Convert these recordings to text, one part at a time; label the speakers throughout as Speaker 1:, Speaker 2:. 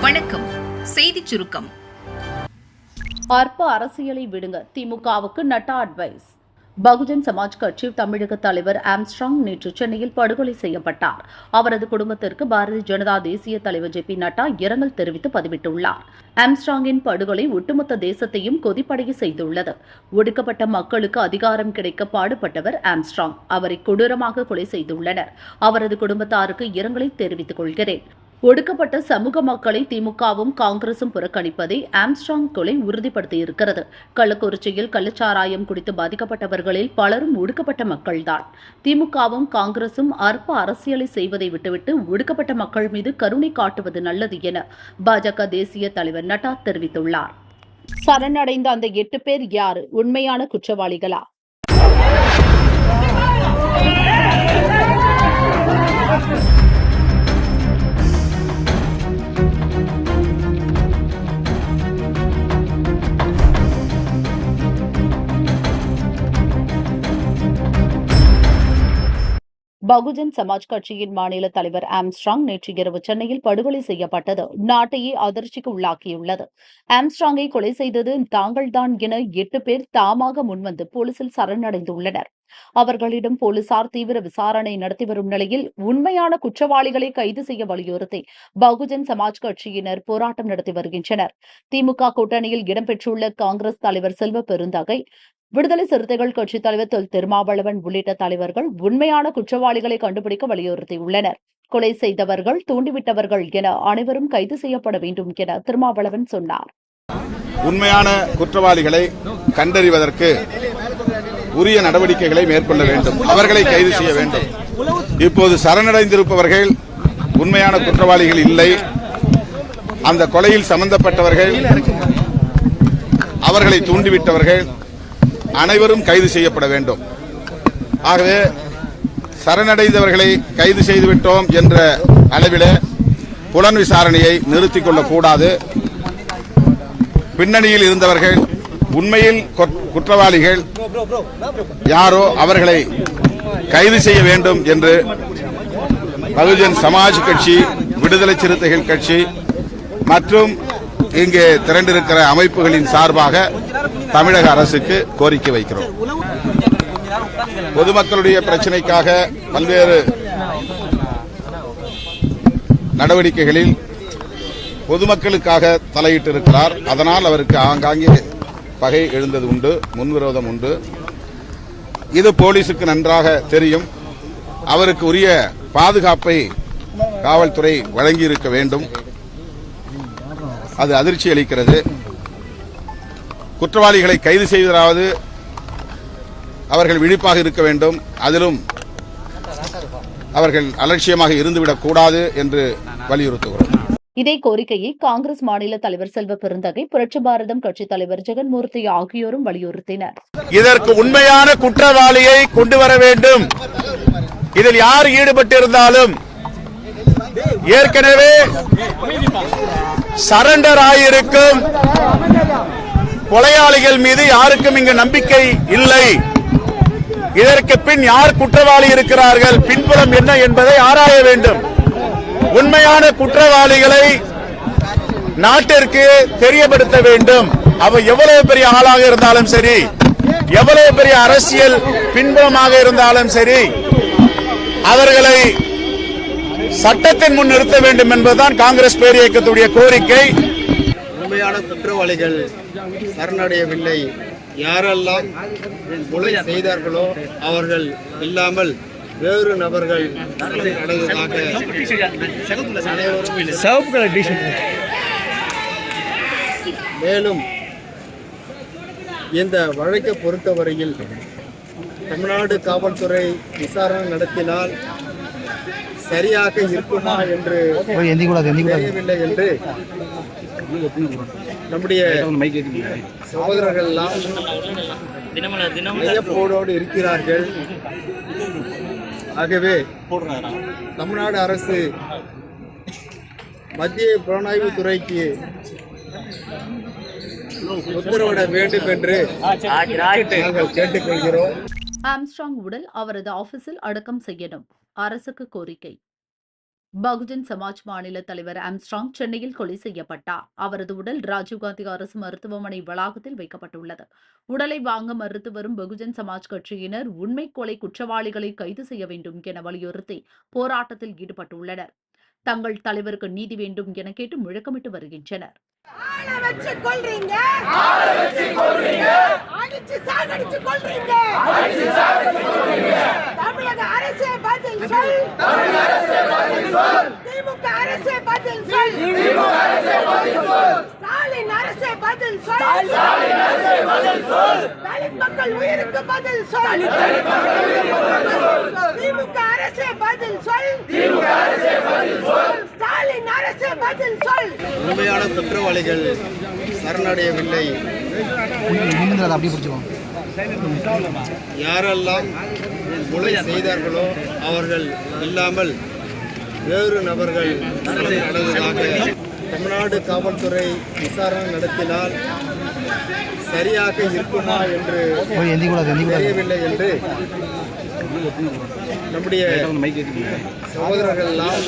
Speaker 1: வணக்கம். செய்தி சுருக்கம்.
Speaker 2: அற்ப அரசியலை விடுங்க. திமுகவுக்கு நட்டா அட்வைஸ் பகுஜன் சமாஜ் கட்சி தமிழக தலைவர் ஆம்ஸ்ட்ராங் நேற்று சென்னையில் படுகொலை செய்யப்பட்டார். அவரது குடும்பத்திற்கு பாரதிய ஜனதா தேசிய தலைவர் ஜே பி நட்டா இரங்கல் தெரிவித்து பதிவிட்டுள்ளார். ஆம்ஸ்ட்ராங்கின் படுகொலை ஒட்டுமொத்த தேசத்தையும் கொதிப்படைய செய்துள்ளது. ஒடுக்கப்பட்ட மக்களுக்கு அதிகாரம் கிடைக்க பாடுபட்டவர் ஆம்ஸ்ட்ராங். அவரை கொடூரமாக கொலை செய்துள்ளனர். அவரது குடும்பத்தாருக்கு இரங்கலை தெரிவித்துக் கொள்கிறேன். ஒடுக்கப்பட்ட சமூக மக்களை திமுகவும் காங்கிரசும் புறக்கணிப்பதை ஆம்ஸ்ட்ராங் கொலை உறுதிப்படுத்தியிருக்கிறது. கள்ளக்குறிச்சியில் கள்ளச்சாராயம் குடித்து பாதிக்கப்பட்டவர்களில் பலரும் ஒடுக்கப்பட்ட மக்கள்தான். திமுகவும் காங்கிரசும் அற்ப அரசியலை செய்வதை விட்டுவிட்டு ஒடுக்கப்பட்ட மக்கள் மீது கருணை காட்டுவது நல்லது என பாஜக தேசிய தலைவர் நட்டா தெரிவித்துள்ளார். சரணடைந்த அந்த எட்டு பேர் யாரு? உண்மையான குற்றவாளிகளா? பகுஜன் சமாஜ் கட்சியின் மாநில தலைவர் ஆம்ஸ்ட்ராங் நேற்று இரவு சென்னையில் படுகொலை செய்யப்பட்டது. நாட்டையே அதிர்ச்சிக்கு உள்ளாக்கியுள்ளது. ஆம்ஸ்ட்ராங்கை கொலை செய்தது தாங்கள்தான் என எட்டு பேர் தாமாக முன்வந்து போலீசில் சரணடைந்துள்ளனர். அவர்களிடம் போலீசார் தீவிர விசாரணை நடத்தி வரும் நிலையில் உண்மையான குற்றவாளிகளை கைது செய்ய வலியுறுத்தி பகுஜன் சமாஜ் கட்சியினர் போராட்டம் நடத்தி வருகின்றனர். திமுக கூட்டணியில் இடம்பெற்றுள்ள காங்கிரஸ் தலைவர் செல்வ பெருந்தகை விடுதலை சிறுத்தைகள் கட்சித் தலைவர் தொல் திருமாவளவன் உள்ளிட்ட தலைவர்கள் உண்மையான குற்றவாளிகளை கண்டுபிடிக்க வலியுறுத்தியுள்ளனர். கொலை செய்தவர்கள் தூண்டிவிட்டவர்கள் என அனைவரும் கைது செய்யப்பட வேண்டும் என திருமாவளவன் சொன்னார்.
Speaker 3: உண்மையான குற்றவாளிகளை கண்டறிவதற்கு உரிய நடவடிக்கைகளை மேற்கொள்ள வேண்டும். அவர்களை கைது செய்ய வேண்டும். இப்போது சரணடைந்திருப்பவர்கள் உண்மையான குற்றவாளிகள் இல்லை. அந்த கொலையில் சம்பந்தப்பட்டவர்கள் அவர்களை தூண்டிவிட்டவர்கள் அனைவரும் கைது செய்யப்பட வேண்டும். ஆகவே சரணடைந்தவர்களை கைது செய்துவிட்டோம் என்ற அளவிலே புலன் விசாரணையை நிறுத்திக் கொள்ளக்கூடாது பின்னணியில் இருந்தவர்கள் உண்மையில் குற்றவாளிகள் யாரோ அவர்களை கைது செய்ய வேண்டும் என்று பகுஜன் சமாஜ் கட்சி விடுதலை சிறுத்தைகள் கட்சி மற்றும் இங்கே திரண்டிருக்கிற அமைப்புகளின் சார்பாக தமிழக அரசுக்கு கோரிக்கை வைக்கிறோம். பொதுமக்களுடைய பிரச்சினைக்காக பல்வேறு நடவடிக்கைகளில் பொதுமக்களுக்காக தலையிட்டிருக்கிறார். அதனால் அவருக்கு ஆங்காங்கே பகை எழுந்தது உண்டு முன்விரோதம் உண்டு. இது போலீசுக்கு நன்றாக தெரியும். அவருக்கு உரிய பாதுகாப்பை காவல்துறை வழங்கியிருக்க வேண்டும். அது அதிர்ச்சி அளிக்கிறது. குற்றவாளிகளை கைது செய்வதாவது அவர்கள் விழிப்பாக இருக்க வேண்டும். அதிலும் அவர்கள் அலட்சியமாக இருந்துவிடக் கூடாது என்று வலியுறுத்துகிறோம்.
Speaker 2: இதே கோரிக்கையை காங்கிரஸ் மாநில தலைவர் செல்வ பெருந்தகை புரட்சி பாரதம் கட்சித் தலைவர் ஜெகன்மூர்த்தி ஆகியோரும் வலியுறுத்தினர்.
Speaker 3: இதற்கு உண்மையான குற்றவாளியை கொண்டு வர வேண்டும். இதில் யார் ஈடுபட்டிருந்தாலும் ஏற்கனவே சரண்டர் ஆகியிருக்கும் கொலையாளிகள் மீது யாருக்கும் இங்கு நம்பிக்கை இல்லை. இதற்கு பின் யார் குற்றவாளி இருக்கிறார்கள்? பின்புறம் என்ன என்பதை ஆராய வேண்டும். உண்மையான குற்றவாளிகளை நாட்டிற்கு தெரியப்படுத்த வேண்டும். அவர் எவ்வளவு பெரிய ஆளாக இருந்தாலும் சரி எவ்வளவு பெரிய அரசியல் பின்புலமாக இருந்தாலும் சரி அவர்களை சட்டத்தின் முன் நிறுத்த வேண்டும் என்பதுதான் காங்கிரஸ் பேரியக்கத்துடைய கோரிக்கை.
Speaker 4: உண்மையான குற்றவாளிகள் சரணடையவில்லை யாரெல்லாம் கொலை செய்தார்களோ அவர்கள் இல்லாமல் வேறு நபர்கள் அனைவரும் மேலும் இந்த வழக்கை பொறுத்தவரையில் தமிழ்நாடு காவல்துறை விசாரணை நடத்தினால் சரியாக இருக்குமா என்று தெரியவில்லை என்று நம்முடைய சகோதரர்கள் எல்லாம் ஐயப்போடோடு இருக்கிறார்கள். ஆகவே தமிழ்நாடு அரசு மத்திய புலனாய்வு துறைக்கு உத்தரவிட வேண்டும் என்று நாங்கள் கேட்டுக்கொள்கிறோம்.
Speaker 2: ஆம்ஸ்ட்ராங் உடல் அவரது ஆபீஸில் அடக்கம் செய்யணும். அரசுக்கு கோரிக்கை. பகுஜன் சமாஜ் மாநில தலைவர் ஆம்ஸ்ட்ராங் சென்னையில் கொலை செய்யப்பட்டார் அவரது உடல் ராஜீவ்காந்தி அரசு மருத்துவமனை வளாகத்தில் வைக்கப்பட்டுள்ளது. உடலை வாங்க மறுத்து வரும் பகுஜன் சமாஜ் கட்சியினர் உண்மை கொலை குற்றவாளிகளை கைது செய்ய வேண்டும் என வலியுறுத்தி போராட்டத்தில் ஈடுபட்டுள்ளனர். தங்கள் தலைவருக்கு நீதி வேண்டும் என கேட்டு முழக்கமிட்டு வருகின்றனர்.
Speaker 5: ஆள வச்சு கொல்றீங்க. அடிச்சு தமிழக அரசே பதில் சொல். திமுக அரசே பதில் சொல். ஸ்டாலின் அரசே பதில் சொல். தலித் மக்கள் உயிருக்கு பதில் சொல். திமுக அரசே பதில் சொல். ஸ்டாலின் அரசே பதில் சொல்.
Speaker 4: உண்மையான குற்றவாளிகள் சரணடையவில்லை. யாரெல்லாம் கொலை செய்தார்களோ அவர்கள் இல்லாமல் வேறு நபர்கள் நடந்ததாக தமிழ்நாடு காவல்துறை விசாரணை நடத்தினால் சரியாக இருக்குமா என்று தெரியவில்லை என்று நம்முடைய சகோதரர்கள் எல்லாம்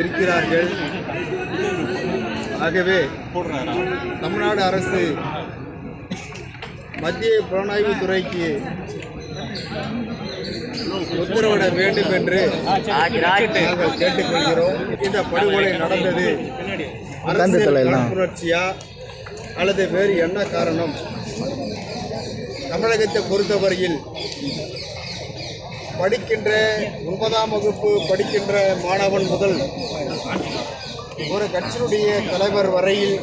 Speaker 4: இருக்கிறார்கள். ஆகவே தமிழ்நாடு அரசு மத்திய புலனாய்வு துறைக்கு உத்தரவிட வேண்டும் என்று நாங்கள் கேட்டுக்கொள்கிறோம். இந்த படுகொலை நடந்தது அரசியல் அல்லது வேறு என்ன காரணம்? தமிழகத்தை பொறுத்தவரையில் படிக்கின்ற ஒன்பதாம் வகுப்பு படிக்கின்ற மாணவன் முதல் ஒரு கட்சியினுடைய தலைவர் வரையில்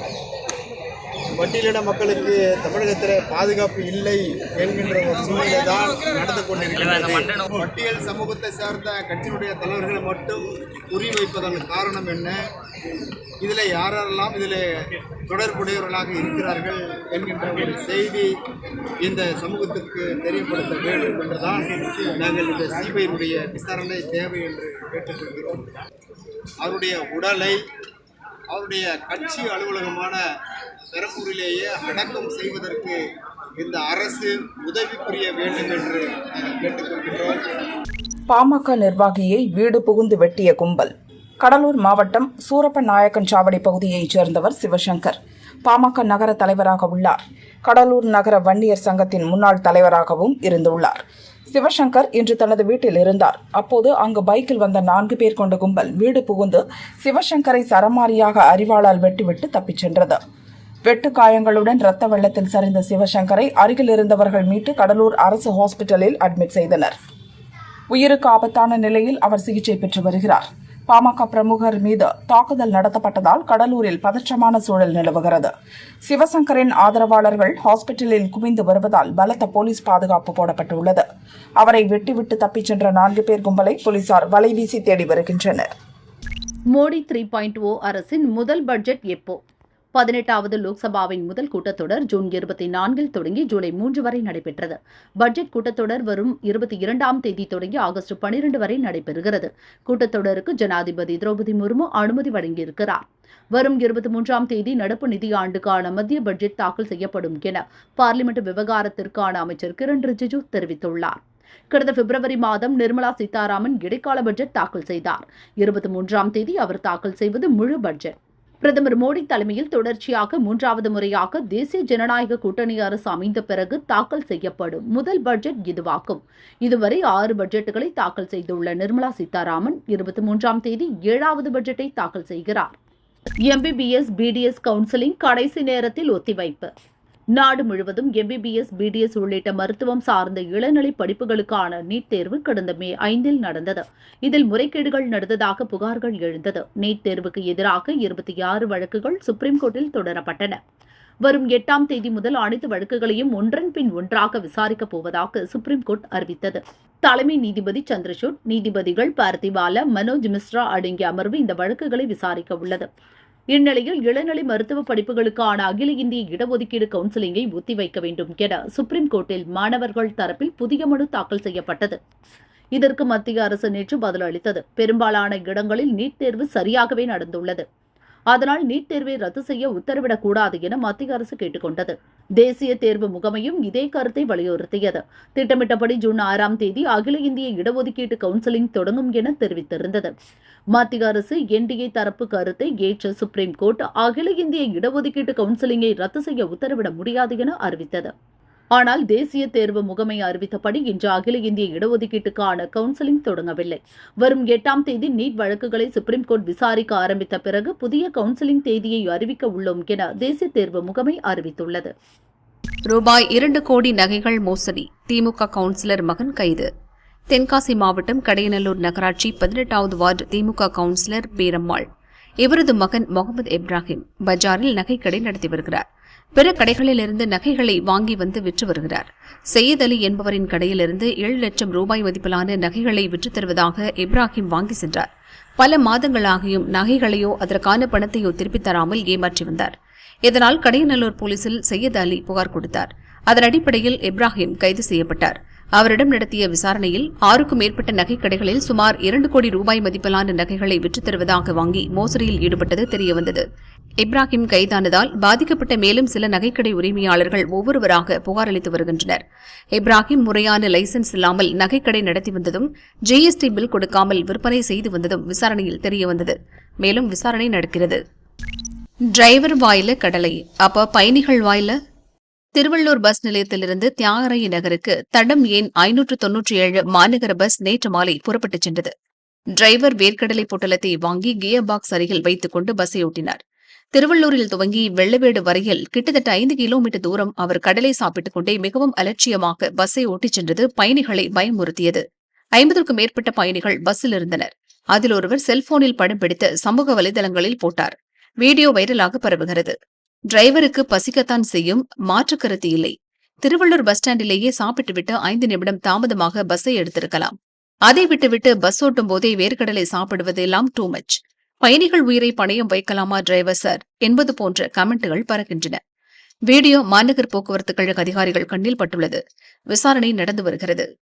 Speaker 4: பட்டியலின மக்களுக்கு தமிழகத்தில் பாதுகாப்பு இல்லை என்கின்ற ஒரு சூழ்நிலை தான் நடந்து கொண்டிருக்கிறது பட்டியல் சமூகத்தை சேர்ந்த கட்சியினுடைய தலைவர்களை மட்டும் குறிவைப்பதன் காரணம் என்ன? இதில் யாரெல்லாம் இதில் தொடர்புடையவர்களாக இருக்கிறார்கள் என்கின்ற ஒரு செய்தி இந்த சமூகத்திற்கு தெரியப்படுத்த வேண்டும் என்றுதான் நாங்கள் இந்த சிபிஐனுடைய விசாரணை தேவை என்று கேட்டுக்கொள்கிறோம். அவருடைய உடலை அவருடைய கட்சி அலுவலகமான பெரம்பூரிலேயே அடக்கம் செய்வதற்கு இந்த அரசு உதவி புரிய வேண்டும் என்று கேட்டுக்கொள்கிறோம்
Speaker 6: பாமக நிர்வாகியை வீடு புகுந்து வெட்டிய கும்பல். கடலூர் மாவட்டம் சூரப்ப நாயக்கன் சாவடி பகுதியைச் சேர்ந்தவர் சிவசங்கர். பாமக நகர தலைவராக உள்ளார். கடலூர் நகர வன்னியர் சங்கத்தின் முன்னாள் தலைவராகவும் இருந்துள்ளார். சிவசங்கர் இன்று தனது வீட்டில் இருந்தார். அப்போது அங்கு பைக்கில் வந்த நான்கு பேர் கொண்ட கும்பல் வீடு புகுந்து சிவசங்கரை சரமாரியாக அறிவாளால் வெட்டிவிட்டு தப்பிச் சென்றது. வெட்டு காயங்களுடன் இரத்த வெள்ளத்தில் சரிந்த சிவசங்கரை அருகில் இருந்தவர்கள் மீட்டு கடலூர் அரசு ஹாஸ்பிட்டலில் அட்மிட் செய்தனர். உயிருக்கு ஆபத்தான நிலையில் அவர் சிகிச்சை பெற்று வருகிறார். பாமக பிரமுகர் மீது தாக்குதல் நடத்தப்பட்டதால் கடலூரில் பதற்றமான சூழல் நிலவுகிறது. சிவசங்கரின் ஆதரவாளர்கள் ஹாஸ்பிட்டலில் குவிந்து வருவதால் பலத்த போலீஸ் பாதுகாப்பு போடப்பட்டுள்ளது. அவரை வெட்டிவிட்டு தப்பிச் சென்ற நான்கு பேர் கும்பலை போலீசார் வலைவீசி தேடி வருகின்றனர்.
Speaker 2: மோடி த்ரீ பாயிண்ட் ஓ அரசின் முதல் பட்ஜெட் எப்போ பதினெட்டாவது லோக்சபாவின் முதல் கூட்டத்தொடர் ஜூன் இருபத்தி நான்கில் தொடங்கி ஜூலை மூன்று வரை நடைபெற்றது. பட்ஜெட் கூட்டத்தொடர் வரும் இருபத்தி இரண்டாம் தேதி தொடங்கி ஆகஸ்ட் பனிரெண்டு வரை நடைபெறுகிறது. கூட்டத்தொடருக்கு ஜனாதிபதி திரௌபதி முர்மு அனுமதி வழங்கியிருக்கிறார். வரும் இருபத்தி மூன்றாம் தேதி நடப்பு நிதியாண்டுக்கான மத்திய பட்ஜெட் தாக்கல் செய்யப்படும் என பார்லிமெண்ட் விவகாரத்திற்கான அமைச்சர் கிரண் ரிஜிஜு தெரிவித்துள்ளார். கடந்த பிப்ரவரி மாதம் நிர்மலா சீதாராமன் இடைக்கால பட்ஜெட் தாக்கல் செய்தார். இருபத்தி மூன்றாம் தேதி அவர் தாக்கல் செய்வது முழு பட்ஜெட். பிரதமர் மோடி தலைமையில் தொடர்ச்சியாக மூன்றாவது முறையாக தேசிய ஜனநாயக கூட்டணி அரசு அமைந்த பிறகு தாக்கல் செய்யப்படும் முதல் பட்ஜெட் இதுவாகும். இதுவரை ஆறு பட்ஜெட்டுகளை தாக்கல் செய்துள்ள நிர்மலா சீதாராமன் இருபத்தி மூன்றாம் தேதி ஏழாவது பட்ஜெட்டை தாக்கல் செய்கிறார். எம்பிபிஎஸ் பிடிஎஸ் கவுன்சிலிங் கடைசி நேரத்தில் ஒத்திவைப்பு. நாடு முழுவதும் எம்பிபிஎஸ் பிடிஎஸ் உள்ளிட்ட மருத்துவம் சார்ந்த இளநிலை படிப்புகளுக்கான நீட் தேர்வு கடந்த மே ஐந்தில் நடந்தது. இதில் முறைகேடுகள் நடந்ததாக புகார்கள் எழுந்தது. நீட் தேர்வுக்கு எதிராக இருபத்தி ஆறு வழக்குகள் சுப்ரீம் கோர்ட்டில் தொடரப்பட்டன. வரும் எட்டாம் தேதி முதல் அனைத்து வழக்குகளையும் ஒன்றன் பின் ஒன்றாக விசாரிக்கப் போவதாக சுப்ரீம் கோர்ட் அறிவித்தது. தலைமை நீதிபதி சந்திரசூட் நீதிபதிகள் பார்த்திவாலா மனோஜ் மிஸ்ரா அடங்கிய அமர்வு இந்த வழக்குகளை விசாரிக்க உள்ளது. இந்நிலையில் இளநிலை மருத்துவ படிப்புகளுக்கான அகில இந்திய இடஒதுக்கீடு கவுன்சிலிங்கை ஒத்திவைக்க வேண்டும் என சுப்ரீம் கோர்ட்டில் மாணவர்கள் தரப்பில் புதிய மனு தாக்கல் செய்யப்பட்டது. இதற்கு மத்திய அரசு நேற்று பதிலளித்தது. பெரும்பாலான இடங்களில் நீட் தேர்வு சரியாகவே நடந்துள்ளது. அதனால் நீட் தேர்வை ரத்து செய்ய உத்தரவிடக்கூடாது என மத்திய அரசு கேட்டுக்கொண்டது. தேசிய தேர்வு முகமையும் இதே கருத்தை வலியுறுத்தியது. திட்டமிட்டபடி ஜூன் ஆறாம் தேதி அகில இந்திய இடஒதுக்கீட்டு கவுன்சிலிங் தொடங்கும் என தெரிவித்திருந்தது. மத்திய அரசு என்டிஏ தரப்பு கருத்தை ஏற்ற சுப்ரீம் கோர்ட் அகில இந்திய இடஒதுக்கீட்டு கவுன்சிலிங்கை ரத்து செய்ய உத்தரவிட முடியாது என அறிவித்தது. ஆனால் தேசிய தேர்வு முகமை அறிவித்தபடி இன்று அகில இந்திய இடஒதுக்கீட்டுக்கான கவுன்சிலிங் தொடங்கவில்லை. வரும் எட்டாம் தேதி நீட் வழக்குகளை சுப்ரீம் கோர்ட் விசாரிக்க ஆரம்பித்த பிறகு புதிய கவுன்சிலிங் தேதியை அறிவிக்க உள்ளோம் என தேசிய தேர்வு முகமை அறிவித்துள்ளது.
Speaker 7: ரூபாய் இரண்டு கோடி நகைகள் மோசடி. திமுக கவுன்சிலர் மகன் கைது. தென்காசி மாவட்டம் கடையநல்லூர் நகராட்சி பதினெட்டாவது வார்டு திமுக கவுன்சிலர் பேரம்மாள். இவரது மகன் முகமது இப்ராஹிம் பஜாரில் நகைக்கடை நடத்தி வருகிறார். பிற கடைகளிலிருந்து நகைகளை வாங்கி வந்து விற்று வருகிறார். சையத் அலி என்பவரின் கடையிலிருந்து ஏழு லட்சம் ரூபாய் மதிப்பிலான நகைகளை விற்றுத் தருவதாக இப்ராஹிம் வாங்கி சென்றார். பல மாதங்களாகியும் நகைகளையோ அதற்கான பணத்தையோ திருப்பித் தராமல் ஏமாற்றி வந்தார். இதனால் கடையநல்லூர் போலீசில் சையத் அலி புகார் கொடுத்தார். அதன் அடிப்படையில் இப்ராஹிம் கைது செய்யப்பட்டார். அவரிடம் நடத்திய விசாரணையில் ஆறுக்கும் மேற்பட்ட நகைக்கடைகளில் சுமார் இரண்டு கோடி ரூபாய் மதிப்பிலான நகைகளை விற்றுத் தருவதாக வாங்கி மோசடியில் ஈடுபட்டது தெரியவந்தது. இப்ராஹிம் கைதானதால் பாதிக்கப்பட்ட மேலும் சில நகைக்கடை உரிமையாளர்கள் ஒவ்வொருவராக புகார் அளித்து வருகின்றனர். இப்ராஹிம் முறையான லைசென்ஸ் இல்லாமல் நகைக்கடை நடத்தி வந்ததும் ஜிஎஸ்டி பில் கொடுக்காமல் விற்பனை செய்து வந்ததும் விசாரணையில் தெரியவந்தது. மேலும் விசாரணை நடக்கிறது. டிரைவர் வாயில கடலை அப்ப பயணிகள் வாயில திருவள்ளூர் பஸ் நிலையத்திலிருந்து தியாகராய நகருக்கு தடம் எண் ஐநூற்று தொன்னூற்றி ஏழு மாநகர பஸ் நேற்று மாலை புறப்பட்டுச் சென்றது. டிரைவர் வேர்க்கடலை பொட்டலத்தை வாங்கி கியர் பாக்ஸ் அருகில் வைத்துக் கொண்டு பஸ்ஸை ஓட்டினார். திருவள்ளூரில் துவங்கி வெள்ளவேடு வரையில் கிட்டத்தட்ட ஐந்து கிலோமீட்டர் தூரம் அவர் கடலை சாப்பிட்டுக் கொண்டே மிகவும் அலட்சியமாக பஸ்ஸை ஓட்டிச் சென்றது பயணிகளை பயமுறுத்தியது. ஐம்பதற்கும் மேற்பட்ட பயணிகள் பஸ்ஸில் இருந்தனர். அதில் ஒருவர் செல்போனில் படம் பிடித்து சமூக வலைதளங்களில் போட்டார். வீடியோ வைரலாக பரவுகிறது. டிரைவருக்கு பசிக்கத்தான் செய்யும் மாற்று கருத்து இல்லை. திருவள்ளூர் பஸ் ஸ்டாண்டிலேயே சாப்பிட்டுவிட்டு ஐந்து நிமிடம் தாமதமாக பஸ்ஸை எடுத்திருக்கலாம். அதை விட்டுவிட்டு பஸ் ஓட்டும் போதே வேர்க்கடலை சாப்பிடுவது எல்லாம் டூ மச் பயணிகள் உயிரை பணையம் வைக்கலாமா டிரைவர் சார்? என்பது போன்ற கமெண்ட்டுகள் பறக்கின்றன வீடியோ மாநகர் போக்குவரத்து கழக அதிகாரிகள் கண்ணில் பட்டுள்ளது. விசாரணை நடந்து வருகிறது.